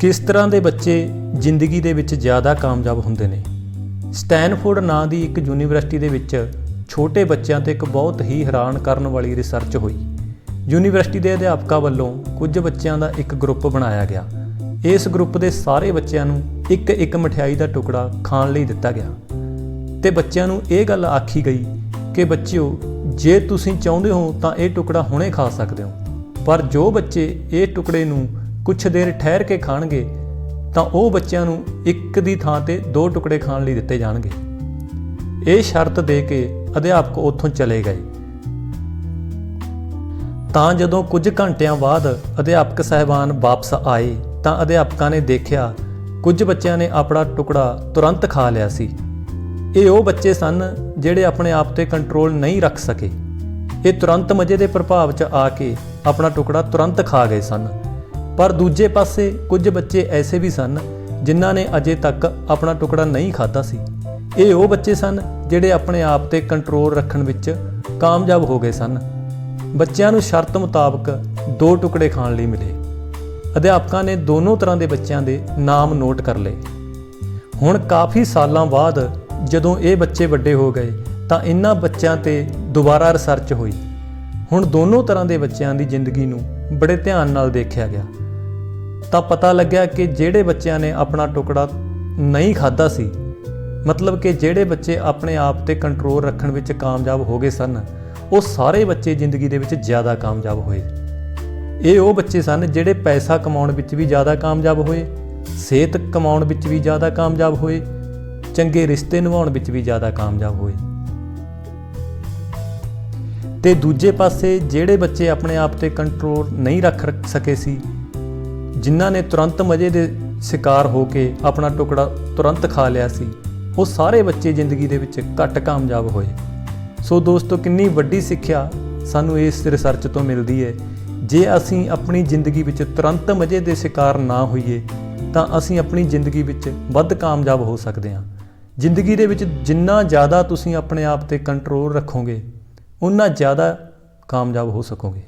ਕਿਸ ਤਰ੍ਹਾਂ ਦੇ ਬੱਚੇ ਜ਼ਿੰਦਗੀ ਦੇ ਵਿੱਚ ਜ਼ਿਆਦਾ ਕਾਮਯਾਬ ਹੁੰਦੇ ਨੇ? ਸਟੈਨਫੋਰਡ ਨਾਂ ਦੀ ਇੱਕ ਯੂਨੀਵਰਸਿਟੀ ਦੇ ਵਿੱਚ ਛੋਟੇ ਬੱਚਿਆਂ ਤੇ ਇੱਕ ਬਹੁਤ ਹੀ ਹੈਰਾਨ ਕਰਨ ਵਾਲੀ ਰਿਸਰਚ ਹੋਈ। ਯੂਨੀਵਰਸਿਟੀ ਦੇ ਅਧਿਆਪਕਾਂ ਵੱਲੋਂ ਕੁਝ ਬੱਚਿਆਂ ਦਾ ਇੱਕ ਗਰੁੱਪ ਬਣਾਇਆ ਗਿਆ। ਇਸ ਗਰੁੱਪ ਦੇ ਸਾਰੇ ਬੱਚਿਆਂ ਨੂੰ ਇੱਕ ਇੱਕ ਮਠਿਆਈ ਦਾ ਟੁਕੜਾ ਖਾਣ ਲਈ ਦਿੱਤਾ ਗਿਆ। ਤੇ ਬੱਚਿਆਂ ਨੂੰ ਇਹ ਗੱਲ ਆਖੀ ਗਈ ਕਿ, ਬੱਚਿਓ, ਜੇ ਤੁਸੀਂ ਚਾਹੁੰਦੇ ਹੋ ਤਾਂ ਇਹ ਟੁਕੜਾ ਹੁਣੇ ਖਾ ਸਕਦੇ ਹੋ। ਪਰ ਜੋ ਬੱਚੇ ਇਹ ਟੁਕੜੇ ਨੂੰ ਕੁਝ ਦੇਰ ਠਹਿਰ ਕੇ ਖਾਣਗੇ, ਤਾਂ ਉਹ ਬੱਚਿਆਂ ਨੂੰ ਇੱਕ ਦੀ ਥਾਂ ਤੇ ਦੋ ਟੁਕੜੇ ਖਾਣ ਲਈ ਦਿੱਤੇ ਜਾਣਗੇ। ਇਹ ਸ਼ਰਤ ਦੇ ਕੇ ਅਧਿਆਪਕ ਉੱਥੋਂ ਚਲੇ ਗਏ। ਤਾਂ ਜਦੋਂ ਕੁਝ ਘੰਟਿਆਂ ਬਾਅਦ ਅਧਿਆਪਕ ਸਹਿਬਾਨ ਵਾਪਸ ਆਏ, ਤਾਂ ਅਧਿਆਪਕਾਂ ਨੇ ਦੇਖਿਆ, ਕੁਝ ਬੱਚਿਆਂ ਨੇ ਆਪਣਾ ਟੁਕੜਾ ਤੁਰੰਤ ਖਾ ਲਿਆ ਸੀ। ਇਹ ਉਹ ਬੱਚੇ ਸਨ ਜਿਹੜੇ ਆਪਣੇ ਆਪ ਤੇ ਕੰਟਰੋਲ ਨਹੀਂ ਰੱਖ ਸਕੇ। ਇਹ ਤੁਰੰਤ ਮਜ਼ੇ ਦੇ ਪ੍ਰਭਾਵ 'ਚ ਆ ਕੇ ਆਪਣਾ ਟੁਕੜਾ ਤੁਰੰਤ ਖਾ ਗਏ ਸਨ। ਪਰ ਦੂਜੇ ਪਾਸੇ ਕੁਝ ਬੱਚੇ ਐਸੇ ਵੀ ਸਨ ਜਿਨ੍ਹਾਂ ਨੇ ਅਜੇ ਤੱਕ ਆਪਣਾ ਟੁਕੜਾ ਨਹੀਂ ਖਾਧਾ ਸੀ। ਇਹ ਉਹ ਬੱਚੇ ਸਨ ਜਿਹੜੇ ਆਪਣੇ ਆਪ ਤੇ ਕੰਟਰੋਲ ਰੱਖਣ ਵਿੱਚ ਕਾਮਯਾਬ ਹੋ ਗਏ ਸਨ। ਬੱਚਿਆਂ ਨੂੰ ਸ਼ਰਤ ਮੁਤਾਬਕ ਦੋ ਟੁਕੜੇ ਖਾਣ ਲਈ ਮਿਲੇ। ਅਧਿਆਪਕਾਂ ਨੇ ਦੋਨੋਂ ਤਰ੍ਹਾਂ ਦੇ ਬੱਚਿਆਂ ਦੇ ਨਾਮ ਨੋਟ ਕਰ ਲਏ। ਹੁਣ ਕਾਫੀ ਸਾਲਾਂ ਬਾਅਦ ਜਦੋਂ ਇਹ ਬੱਚੇ ਵੱਡੇ ਹੋ ਗਏ ਤਾਂ ਇਹਨਾਂ ਬੱਚਿਆਂ ਤੇ ਦੁਬਾਰਾ ਰਿਸਰਚ ਹੋਈ। ਹੁਣ ਦੋਨੋਂ ਤਰ੍ਹਾਂ ਦੇ ਬੱਚਿਆਂ ਦੀ ਜ਼ਿੰਦਗੀ ਨੂੰ ਬੜੇ ਧਿਆਨ ਨਾਲ ਦੇਖਿਆ ਗਿਆ। ਤਾਂ ਪਤਾ ਲੱਗਿਆ ਕਿ ਜਿਹੜੇ ਬੱਚਿਆਂ ਨੇ ਆਪਣਾ ਟੁਕੜਾ ਨਹੀਂ ਖਾਦਾ ਸੀ, ਮਤਲਬ ਕਿ ਜਿਹੜੇ ਬੱਚੇ ਆਪਣੇ ਆਪ ਤੇ ਕੰਟਰੋਲ ਰੱਖਣ ਵਿੱਚ ਕਾਮਯਾਬ ਹੋ ਗਏ ਸਨ, ਉਹ ਸਾਰੇ ਬੱਚੇ ਜ਼ਿੰਦਗੀ ਦੇ ਵਿੱਚ ਜ਼ਿਆਦਾ ਕਾਮਯਾਬ ਹੋਏ। ਇਹ ਉਹ ਬੱਚੇ ਸਨ ਜਿਹੜੇ ਪੈਸਾ ਕਮਾਉਣ ਵਿੱਚ ਵੀ ਜ਼ਿਆਦਾ ਕਾਮਯਾਬ ਹੋਏ, ਸਿਹਤ ਕਮਾਉਣ ਵਿੱਚ ਵੀ ਜ਼ਿਆਦਾ ਕਾਮਯਾਬ ਹੋਏ, ਚੰਗੇ ਰਿਸ਼ਤੇ ਨਿਭਾਉਣ ਵਿੱਚ ਵੀ ਜ਼ਿਆਦਾ ਕਾਮਯਾਬ ਹੋਏ। ਤੇ ਦੂਜੇ ਪਾਸੇ ਜਿਹੜੇ ਬੱਚੇ ਆਪਣੇ ਆਪ ਤੇ ਕੰਟਰੋਲ ਨਹੀਂ ਰੱਖ ਸਕੇ ਸੀ ਜਿਨ੍ਹਾਂ ਨੇ ਤੁਰੰਤ ਮਜ਼ੇ ਦੇ ਸ਼ਿਕਾਰ ਹੋ ਕੇ ਆਪਣਾ ਟੁਕੜਾ ਤੁਰੰਤ ਖਾ ਲਿਆ ਸੀ, ਉਹ ਸਾਰੇ ਬੱਚੇ ਜ਼ਿੰਦਗੀ ਦੇ ਵਿੱਚ ਘੱਟ ਕਾਮਯਾਬ ਹੋਏ। ਸੋ ਦੋਸਤੋ, ਕਿੰਨੀ ਵੱਡੀ ਸਿੱਖਿਆ ਸਾਨੂੰ ਇਸ ਰਿਸਰਚ ਤੋਂ ਮਿਲਦੀ ਹੈ ਜੇ ਅਸੀਂ ਆਪਣੀ ਜ਼ਿੰਦਗੀ ਵਿੱਚ ਤੁਰੰਤ ਮਜ਼ੇ ਦੇ ਸ਼ਿਕਾਰ ਨਾ ਹੋਈਏ, ਤਾਂ ਅਸੀਂ ਆਪਣੀ ਜ਼ਿੰਦਗੀ ਵਿੱਚ ਵੱਧ ਕਾਮਯਾਬ ਹੋ ਸਕਦੇ ਹਾਂ। ਜ਼ਿੰਦਗੀ ਦੇ ਵਿੱਚ ਜਿੰਨਾ ਜ਼ਿਆਦਾ ਤੁਸੀਂ ਆਪਣੇ ਆਪ ਤੇ ਕੰਟਰੋਲ ਰੱਖੋਗੇ ਉਨਾ ਜ਼ਿਆਦਾ ਕਾਮਯਾਬ ਹੋ ਸਕੋਗੇ।